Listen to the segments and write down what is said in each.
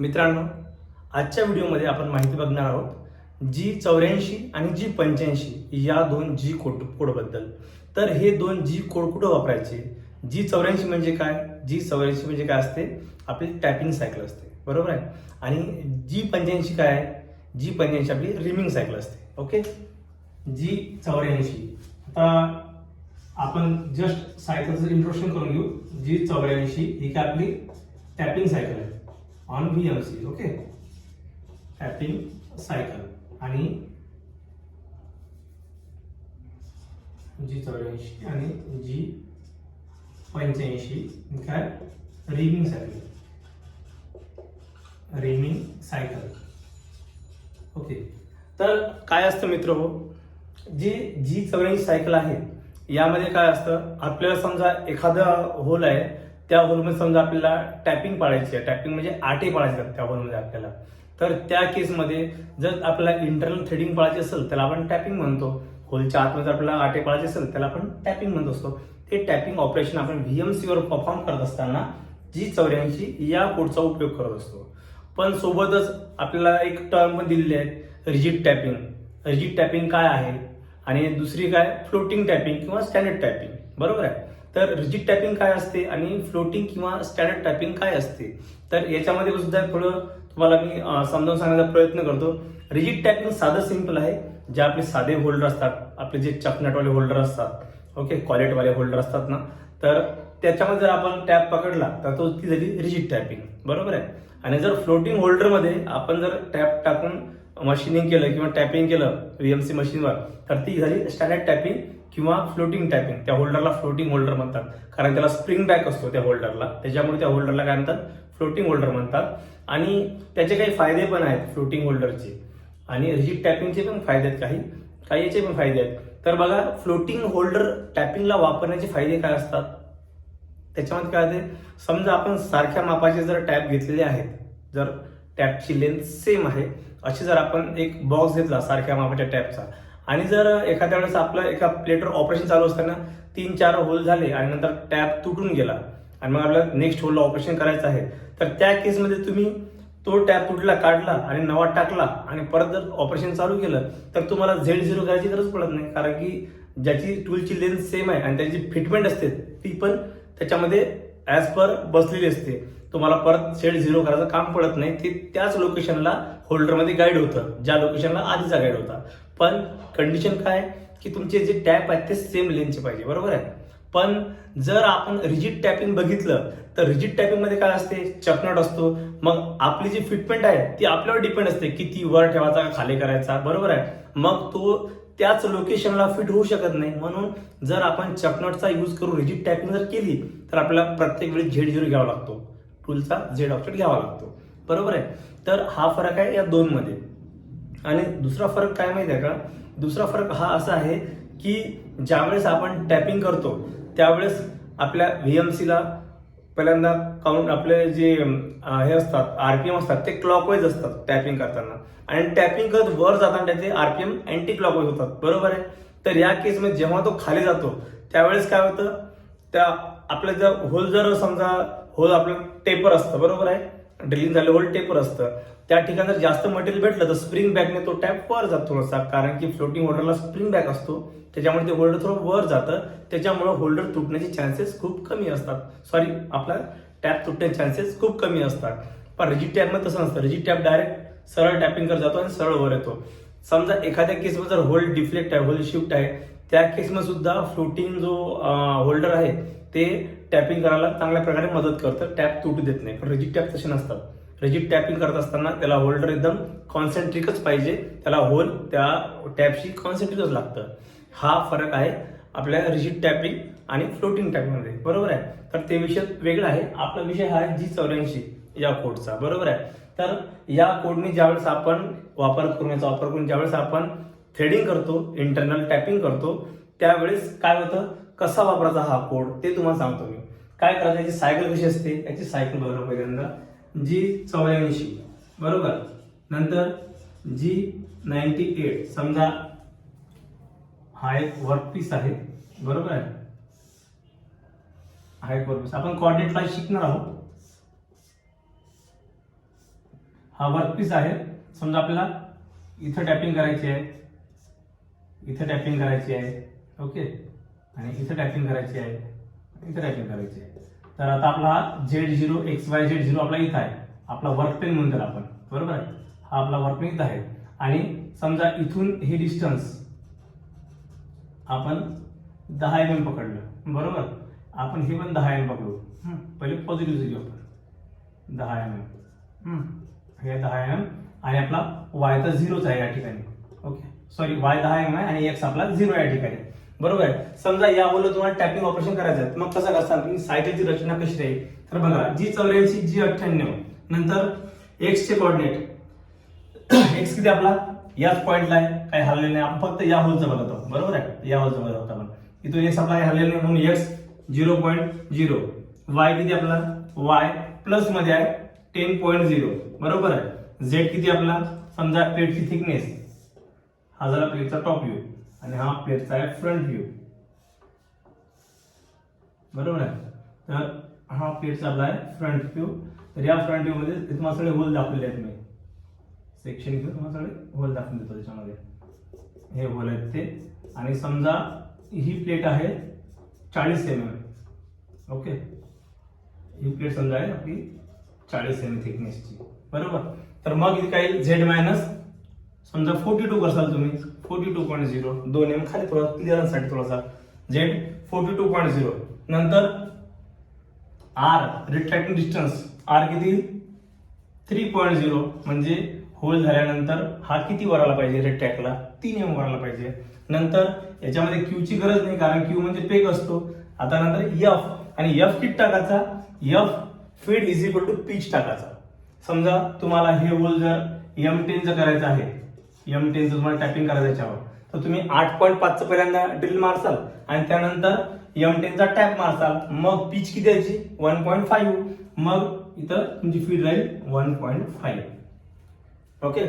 मित्रांनो आजच्या व्हिडिओमध्ये आपण माहिती बघणार आहोत जी चौऱ्याऐंशी आणि जी पंच्याऐंशी या दोन जी कोड कोडबद्दल. तर हे दोन जी कोड कुठं वापरायचे? जी चौऱ्याऐंशी म्हणजे काय? जी चौऱ्याऐंशी म्हणजे काय असते? आपली टॅपिंग सायकल असते. बरोबर आहे? आणि जी पंच्याऐंशी काय आहे? जी पंच्याऐंशी आपली रिमिंग सायकल असते. ओके? जी चौऱ्याऐंशी. आता आपण जस्ट सायकलचं इंट्रोडक्शन करून घेऊ. जी चौऱ्याऐंशी ही काय आपली टॅपिंग सायकल आहे. On V M C okay tapping cycle आणि जी चौऱ्याऐंशी आणि जी पंच्याऐंशी काय reaming cycle reaming cycle okay तर काय असतं मित्र हो? जी जी चौऱ्याऐंशी सायकल आहे यामध्ये काय असतं? आपल्याला समजा एखादा होल आहे त्या होलमध्ये समजा आपल्याला टॅपिंग पाळायची आहे टॅपिंग म्हणजे आटे पाळायचे त्या होलमध्ये आपल्याला. तर त्या केसमध्ये जर आपल्याला इंटरनल थ्रेडिंग पाळायची असेल त्याला आपण टॅपिंग म्हणतो. होलच्या आतमध्ये जर आपल्याला आटे पाळायचे असेल त्याला आपण टॅपिंग म्हणत असतो. ते टॅपिंग ऑपरेशन आपण व्हीएमसीवर परफॉर्म करत असताना जी चौऱ्याऐंशी या कोडचा उपयोग करत असतो. पण सोबतच आपल्याला एक टर्म पण दिलेली आहे रिजिट टॅपिंग रिजिट टॅपिंग काय आहे? आणि दुसरी काय? फ्लोटिंग टॅपिंग किंवा स्टँडर्ड टॅपिंग बरोबर आहे? तर रिजिट टॅपिंग काय असते आणि फ्लोटिंग किंवा स्टँडर्ड टॅपिंग काय असते? तर याच्यामध्ये सुद्धा थोडं तुम्हाला मी समजावून सांगण्याचा प्रयत्न करतो. रिजिट टॅपिंग साधं सिंपल आहे जे आपले साधे होल्डर असतात आपले जे चकनटवाले होल्डर असतात ओके कॉलेटवाले होल्डर असतात ना. तर त्याच्यामध्ये जर आपण टॅप पकडला तर तो ती झाली रिजिट टॅपिंग बरोबर आहे? आणि जर फ्लोटिंग होल्डरमध्ये आपण जर टॅप टाकून मशीनिंग केलं किंवा टॅपिंग केलं व्हीएमसी मशीनवर तर ती झाली स्टँडर्ड टॅपिंग किंवा फ्लोटिंग टॅपिंग त्या होल्डरला फ्लोटिंग होल्डर म्हणतात. कारण त्याला स्प्रिंग बॅक असतो त्या होल्डरला त्याच्यामुळे त्या होल्डरला काय म्हणतात? फ्लोटिंग होल्डर म्हणतात. आणि त्याचे काही फायदे पण आहेत फ्लोटिंग होल्डरचे आणि रिजिट टॅपिंगचे पण फायदे आहेत. काही काही याचे पण फायदे आहेत. तर बघा फ्लोटिंग होल्डर टॅपिंगला वापरण्याचे फायदे काय असतात? त्याच्यामध्ये काय होते? समजा आपण सारख्या मापाचे जर टॅप घेतलेले आहेत जर टॅपची लेंथ सेम आहे अशी जर आपण एक बॉक्स घेतला सारख्या मापाच्या टॅपचा आणि जर एखाद्या वेळेस आपलं एका प्लेटवर ऑपरेशन चालू असताना तीन चार होल झाले आणि नंतर टॅप तुटून गेला आणि मग आपल्याला नेक्स्ट होलला ऑपरेशन करायचं आहे तर त्या केसमध्ये तुम्ही तो टॅप तुटला काढला आणि नवा टाकला आणि परत जर ऑपरेशन चालू केलं तर तुम्हाला झेड झिरो करायची गरज पडत नाही. कारण की ज्याची टूलची लेन्थ सेम आहे आणि त्याची फिटमेंट असते ती पण त्याच्यामध्ये ॲज पर बसलेली असते. तुम्हाला परत शेड झिरो करायचं काम पडत नाही. ते त्याच लोकेशनला होल्डरमध्ये गाईड होतं ज्या लोकेशनला आधीचा गाईड होता. पण कंडिशन काय? की तुमचे जे टॅप आहेत ते सेम लेनचे पाहिजे बरोबर आहे? पण जर आपण रिजिट टॅपिंग बघितलं तर रिजिट टॅपिंगमध्ये काय असते? चकनट असतो. मग आपली जी फिटमेंट आहे ती आपल्यावर डिपेंड असते किती वर ठेवायचा का खाली करायचा बरोबर आहे? मग तो त्याच लोकेशनला फिट होऊ शकत नाही. म्हणून जर आपण चकनटचा यूज करून रिजिट टॅपिंग जर केली तर आपल्याला प्रत्येक वेळी झेड झिरो घ्यावा लागतो. टूलचा झेड ऑप्शन घ्यावा लागतो. बरोबर आहे? तर हा फरक आहे या दोनमध्ये. आणि दुसरा फरक काय माहिती आहे का? दुसरा फरक हा असा आहे की ज्यावेळेस आपण टॅपिंग करतो त्यावेळेस आपल्या व्ही एम सीला पहिल्यांदा काउंट आपले जे हे असतात आरपीएम असतात ते क्लॉकवाईज असतात टॅपिंग करताना. आणि टॅपिंग करत वर जाताना त्याचे आरपीएम अँटी क्लॉकवाईज होतात. बरोबर आहे? तर या केसमध्ये जेव्हा तो खाली जातो त्यावेळेस काय होतं? त्या आपलं जर होल जर समजा होल आपलं टेपर असतं बरोबर आहे? ड्रिलिंग झालं होल टेपर असतं. त्या ठिकाणी जर जास्त मटेरियल भेटलं तर स्प्रिंग बॅकने तो टॅप वर जातो थोडासा. कारण की फ्लोटिंग होल्डरला स्प्रिंग बॅक असतो. त्याच्यामुळे ते होल्डर थोडं वर जातं. त्याच्यामुळे होल्डर तुटण्याचे चान्सेस खूप कमी असतात. सॉरी आपला टॅप तुटण्याचे चान्सेस खूप कमी असतात. पण रिजिट टॅपमध्ये तसं नसतं. रिजिट टॅप डायरेक्ट सरळ टॅपिंग करत जातो आणि सरळ वर येतो. समजा एखाद्या केसमध्ये जर होल्ड डिफ्लेक्ट आहे होल्ड शिफ्ट आहे त्या केसमध्ये सुद्धा फ्लोटिंग जो होल्डर आहे ते टॅपिंग करायला चांगल्या प्रकारे मदत करतं. टॅप तुटू देत नाही. पण रिजिट टॅप तसे नसतात. रिजिट टॅपिंग करत असताना त्याला होल्डर एकदम कॉन्सन्ट्रिकच पाहिजे. त्याला होल त्या टॅपशी कॉन्सन्ट्रिकच लागतं. हा फरक आहे आपल्या रिजिट टॅपिंग आणि फ्लोटिंग टॅपिंगमध्ये बरोबर आहे? तर ते विषय वेगळा आहे. आपला विषय हा आहे जी चौऱ्याऐंशी या कोडचा बरोबर आहे? तर या कोडने ज्यावेळेस आपण वापर करून याचा वापर करून ज्यावेळेस आपण थ्रेडिंग करतो इंटरनल टॅपिंग करतो त्यावेळेस काय होतं? कसा वापरायचा हा कोड ते तुम्हाला सांगतो मी. काय करायचं याची सायकल कशी असते? याची सायकल बघा पहिल्यांदा. जी चौऱ्याऐंशी बरोबर? नंतर जी नाईन्टी एट समजा हा एक वर्कपीस आहे बरोबर आहे? हा एक वर्कपीस आपण फाय शिकणार आहोत. हा वर्कपीस आहे. समजा आपल्याला इथं टॅपिंग करायची आहे. इथं टॅपिंग करायची आहे. ओके आणि इथं टॅपिंग करायची आहे. इथं करायची. तर आता आपला हा Z zero X Y Z zero आपला इथं आहे. आपला वर्क पेन म्हणतो आपण. बरोबर आहे? हा आपला वर्क पेन इथं आहे. आणि समजा इथून हे डिस्टन्स आपण दहा एम एम पकडलं. बरोबर? आपण हे पण दहा एम पकडू. पहिले पॉझिटिव्ह घेऊ आपण. दहा एम एम हे दहा एम एम आणि आपला वाय तर झिरोच आहे या ठिकाणी. ओके सॉरी वाय दहा एम आहे आणि एक्स आपला झिरो या ठिकाणी. बरोबर आहे. समजा या बोललो तुम्हाला टॅपिंग ऑपरेशन करायचं आहे. मग कसं करता? तुम्ही सायकलची रचना कशी राहील? तर बघा जी चौऱ्याऐंशी जी अठ्ठ्याण्णव नंतर एक्सचे कॉर्डिनेट एक्स किती आपला? याच पॉइंटला आहे. काही हरलेलं नाही. आपण फक्त या होलचं बघत आहोत. बरोबर आहे? या होलचं बघत आहोत आपण. इथून एक्स आपला काही हरलेलं नाही म्हणून X zero point zero Y किती आपला? वाय प्लसमध्ये आहे टेन पॉईंट झिरो बरोबर आहे? झेड किती आपला? समजा प्लेटची थिकनेस हा झाला प्लेटचा टॉप व्ह्यू आणि हा प्लेटचा आहे फ्रंट व्ह्यू बरोबर आहे? तर हा प्लेटचा आपला आहे फ्रंट व्ह्यू तर या फ्रंट व्ह्यू मध्ये तुम्हाला सगळे होल दाखवले आहेत मी. सेक्शन घेऊन तुम्हाला सगळे होल दाखवून देतो त्याच्यामध्ये. हे होल आहेत ते. आणि समजा ही प्लेट आहे चाळीस एम एम ओके ही प्लेट समजा आहे आपली चाळीस एम थिकनेसची बरोबर? तर मग इथे काही झेड मायनस समजा फोर्टी टू करसाल तुम्ही फोर्टी टू पॉईंट झिरो दोन एम खाली थोडा क्लिअरन्ससाठी थोडासा. Z forty two point zero नंतर आर रिट्रॅक्टिंग डिस्टन्स आर किती? थ्री पॉईंट झिरो म्हणजे होल झाल्यानंतर हा किती वर आला पाहिजे रेड तीन एम वर आला पाहिजे. नंतर याच्यामध्ये क्यूची गरज नाही कारण क्यू म्हणजे पेक असतो. आता नंतर एफ आणि एफ किट टाकायचा? F feed is equal to pitch टाकायचा. समजा तुम्हाला हे होल जर एम टेनचं करायचं आहे एम टेनचं तुम्हाला टॅपिंग करायचं याच्यावर तर तुम्ही आठ पॉईंट पाचचं पहिल्यांदा ड्रिल मारसाल आणि त्यानंतर एम टेनचा टॅप मारसाल. मग पिच किती यायची वन पॉईंट फाईव्ह मग इथं तुमची फीड राहील वन पॉईंट फाईव्ह ओके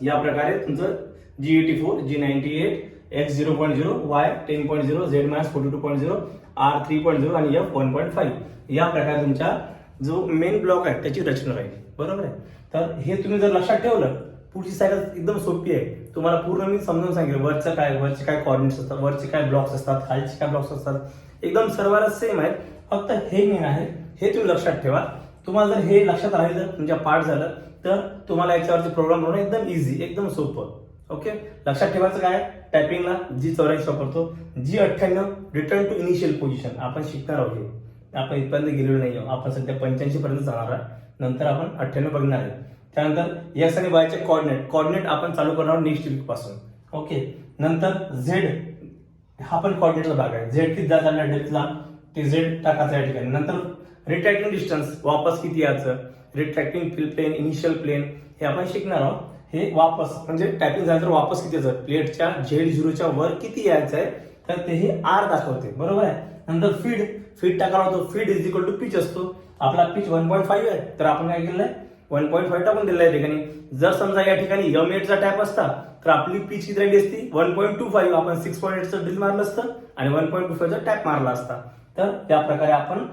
या प्रकारे तुमचं G eighty four G ninety eight X zero point zero Y ten point zero Z minus forty two point zero R three point zero आणि F one point five या प्रकारे तुमचा जो main block आहे त्याची रचना राहील. बरोबर आहे? तर हे तुम्ही जर लक्षात ठेवलं पुढची सायकल एकदम सोपी आहे. तुम्हाला पूर्ण मी समजून सांगितलं वरचं काय वरचे काय कॉर्डिनेट्स असतात वरचे काय ब्लॉक्स असतात खालचे काय ब्लॉक्स असतात. एकदम सर्वांना सेम आहेत. फक्त हे मेन आहे हे तुम्ही लक्षात ठेवा. तुम्हाला जर हे लक्षात राहिलं तुमच्या पाठ झालं तर तुम्हाला याच्यावरती प्रोग्राम बनवणं एकदम इझी एकदम सोपं. ओके लक्षात ठेवायचं काय? टायपिंगला जी चौऱ्याऐंशी वापरतो जी अठ्ठ्याण्णव रिटर्न टू इनिशियल पोझिशन आपण शिकणार आहोत हे. आपण इथपर्यंत गेलेलो नाही आहोत आपण सध्या पंच्याऐंशी पर्यंत जाणार आहे नंतर आपण अठ्ठ्याण्णव बघणार आहे त्यानंतर एक्स आणि वायचे कॉर्डिनेट कॉर्डिनेट आपण चालू करणार आहोत नेक्स्ट वीकपासून. ओके नंतर झेड हा पण कॉर्डिनेटचा भाग आहे. झेड किती जात आला डेप्थला ते झेड टाकायचं या ठिकाणी. नंतर रिट्रॅक्टिंग डिस्टन्स वापस किती यायचं? रिट्रॅक्टिंग प्लेन इनिशियल प्लेन हे आपण शिकणार आहोत. हे वापस म्हणजे टायपिंग झाल्यानंतर वापस किती यायचं? प्लेटच्या झेड झिरोच्या वर किती यायचं आहे तर ते हे आर दाखवते. बरोबर आहे? नंतर फीड फीड टाकायला होतो feed is equal to pitch असतो. आपला पिच वन पॉईंट फाईव्ह आहे. तर आपण काय केलं वन पॉईंट फाईव्ह टाकून दिलेला आहे ठिकाणी. जर समजा या ठिकाणी यम एटचा टॅप असता तर आपली पिच किती राहिली असती. वन पॉईंट टू फाईव्ह आपण सिक्स पॉईंट एटचं ड्रिल मारलं असतं आणि वन पॉईंट टू फाईव्हचा टॅप मारला असता. तर त्या प्रकारे आपण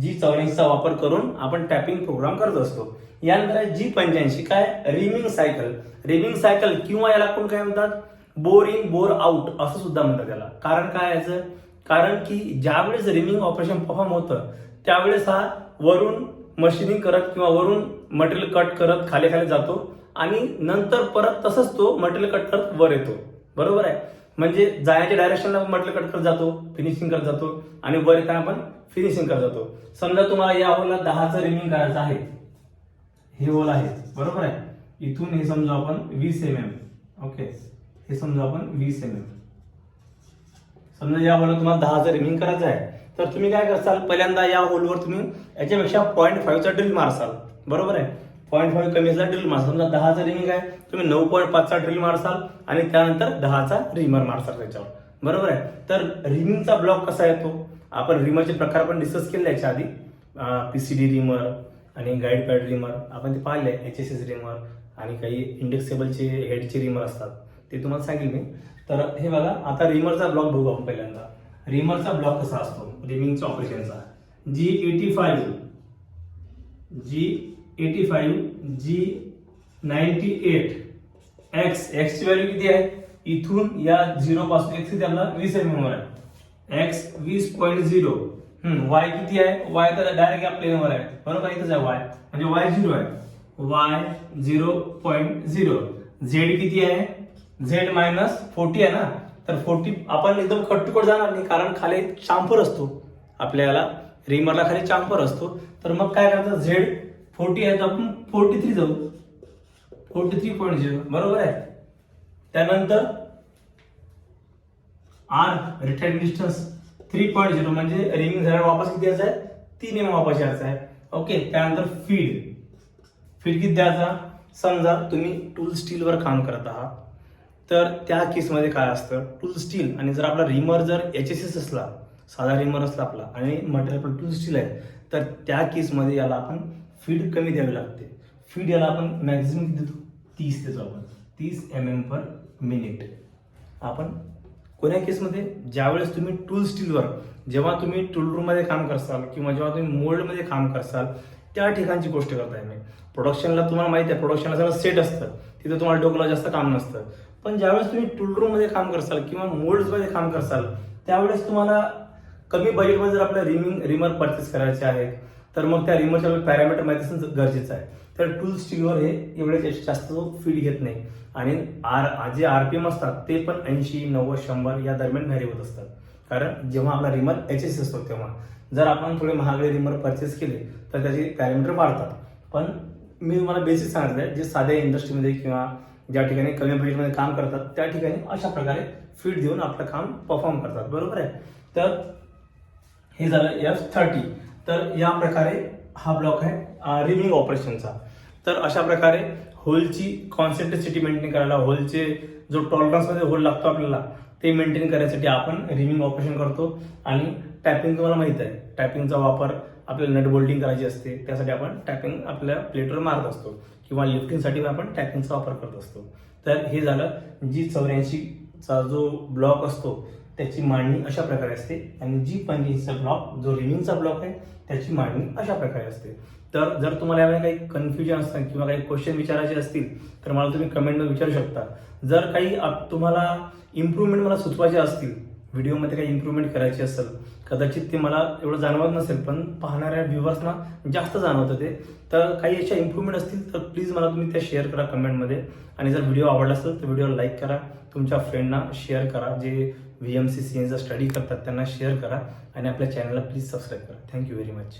जी चौऱ्याऐंशीचा वापर करून आपण टॅपिंग प्रोग्राम करत असतो. यानंतर जी पंच्याऐंशी. काय? रिमिंग सायकल रिमिंग सायकल किंवा याला कोण काय म्हणतात? बोर इन बोर आउट असं सुद्धा म्हणतात त्याला कारण काय याचं? कारण की ज्यावेळेस रिमिंग ऑपरेशन परफॉर्म होतं त्यावेळेस हा वरून मशीनिंग करत किंवा वरून मटेरियल कट करत खाली खाली जातो आणि नंतर परत तसंच तो मटेरियल कट करत वर येतो. बरोबर आहे? म्हणजे जाण्याच्या डायरेक्शनला मटेरियल कट करत जातो फिनिशिंग करत जातो आणि वर येताना आपण फिनिशिंग करत जातो. समजा तुम्हाला या ओला दहाचं रिमिंग करायचं आहे. हे ओल आहे. बरोबर आहे? इथून हे समजू आपण वीस एम एम ओके हे समजू आपण वीस एम एम समजा या ओला तुम्हाला दहाचं रिमिंग करायचं आहे. तर तुम्ही काय करसाल? पहिल्यांदा या होलवर तुम्ही याच्यापेक्षा पॉईंट फाईव्हचा ड्रिल मारसाल. बरोबर आहे? पॉईंट फाईव्ह कमी असला ड्रिल मारसाल. समजा दहाचा रिमिंग आहे तुम्ही नऊ पॉईंट पाचचा ड्रिल मारसाल आणि त्यानंतर दहाचा रिमर मारसाल त्याच्यावर. बरोबर आहे? तर रिमिंगचा ब्लॉक कसा येतो? आपण रिमरचे प्रकार पण डिस्कस केले याच्या आधी. पीसीडी रिमर आणि गाईड पॅड रिमर आपण ते पाहिले एच एस एस रिमर आणि काही इंडेक्सेबलचे हेडचे रिमर असतात. ते तुम्हाला सांगेल मी. तर हे बघा आता रिमरचा ब्लॉक बघू आपण पहिल्यांदा. रिमरचा ब्लॉक कसा असतो? रिमिंगचा ऑपरेशनचा G eighty five G eighty five G ninety eight X एक्सची value किती आहे? इथून या झिरो पासून एक्स किती आपला वीस एम वर आहे. एक्स वीस पॉईंट झिरो वाय किती आहे? वाय तर डायरेक्ट या प्लेनवर आहे. बरोबर? इथंच आहे वाय म्हणजे वाय झिरो आहे. Y zero point zero Z किती आहे? झेड मायनस फोर्टी आहे ना? तर फोर्टी आपण एकदम कट जाणार नाही कारण खाली चांफर असतो. आपल्याला रिमरला खाली चांफर असतो. तर मग काय करायचं झेड फोर्टी आहे तर आपण फोर्टी थ्री जाऊ. फोर्टी थ्री पॉईंट झिरो बरोबर आहे? त्यानंतर R return distance three point zero म्हणजे रिंग झाल्यावर वापस किती द्यायचा आहे? तीन एम वापस यायचं आहे. ओके त्यानंतर फीड फीड किती द्यायचा? समजा तुम्ही टूल स्टीलवर काम करत आहात. तर त्या केसमध्ये काय असतं? टूल स्टील आणि जर आपला रिमर जर एच एस एस असला साधा रिमर असला आपला आणि मटेरियल पण टूल स्टील आहे तर त्या केसमध्ये याला आपण फीड कमी द्यावी लागते. फीड याला आपण मॅक्झिमम देतो? तीस देतो आपण. तीस एम एम पर मिनिट आपण कोण्या केसमध्ये ज्यावेळेस तुम्ही टूल स्टीलवर जेव्हा तुम्ही टूल रूममध्ये काम करसाल किंवा जेव्हा तुम्ही मोल्डमध्ये काम करसाल त्या ठिकाणची गोष्ट करताय मी प्रोडक्शनला तुम्हाला माहिती आहे प्रोडक्शनला सगळं सेट असतं. तिथं तुम्हाला डोकला जास्त काम नसतं. पण ज्यावेळेस तुम्ही टूल रूममध्ये काम करसाल किंवा मोल्ड्समध्ये काम करसाल त्यावेळेस तुम्हाला कमी बजेटमध्ये जर आपल्या रिमिंग रिमर परचेस करायचे आहेत तर मग त्या रिमरच्या पॅरामीटर माहिती असणं गरजेचं आहे. तर टूल स्टीलवर हे एवढे जास्त फीड घेत नाही. आणि R J R P M असतात ते पण ऐंशी नव्वद शंभर या दरम्यान व्हॅरी होत असतात. कारण जेव्हा आपला रिमर एच एस असतो तेव्हा जर आपण थोडे महागडे रिमर परचेस केले तर त्याचे पॅरामीटर वाढतात. पण मी तुम्हाला बेसिक सांगितलं आहे जे साध्या इंडस्ट्रीमध्ये किंवा ज्या ठिकाणी कमी बजेटमध्ये काम करतात त्या ठिकाणी अशा प्रकारे फीड देऊन आपलं काम परफॉर्म करतात. बरोबर आहे? तर हे झालं एफ थर्टी तर या प्रकारे हा ब्लॉक आहे रिमिंग ऑपरेशनचा तर अशा प्रकारे होलची कॉन्सन्ट्रेसिटी मेंटेन करायला होलचे जो टॉलरन्समध्ये होल लागतो आपल्याला ते मेंटेन करण्यासाठी आपण रिमिंग ऑपरेशन करतो. आणि टॅपिंग तुम्हाला माहीत आहे टॅपिंगचा वापर आपल्याला नट बोल्टिंग करायची असते त्यासाठी आपण टॅपिंग आपल्या प्लेटवर मारत असतो किंवा लिफ्टिंगसाठी आपण टॅपिंगचा वापर करत असतो. तर हे झालं जी चौऱ्याऐंशीचा जो ब्लॉक असतो त्याची मांडणी अशा प्रकारे असते. आणि जी पंच्याऐंशीचा ब्लॉक जो रिमिंगचा ब्लॉक आहे त्याची मांडणी अशा प्रकारे असते. तर जर तुम्हाला यामध्ये काही कन्फ्युजन असतं किंवा काही क्वेश्चन विचारायचे असतील तर मला तुम्ही कमेंटमध्ये विचारू शकता. जर काही आप- तुम्हाला इम्प्रूव्हमेंट मला सुचवायचे असतील व्हिडिओमध्ये काही इम्प्रूव्हमेंट करायची असेल कदाचित ते मला एवढं जाणवत नसेल पण पाहणाऱ्या व्ह्युअर्सना जास्त जाणवतं ते. तर काही अशा इम्प्रूव्हमेंट असतील तर प्लीज मला तुम्ही त्या शेअर करा कमेंटमध्ये आणि जर व्हिडिओ आवडला असेल तर व्हिडिओला लाईक करा. तुमच्या फ्रेंडना शेअर करा. जे व्ही एम सी सी एनचा स्टडी करतात त्यांना शेअर करा. आणि आपल्या चॅनलला प्लीज सबस्क्राईब करा. Thank you very much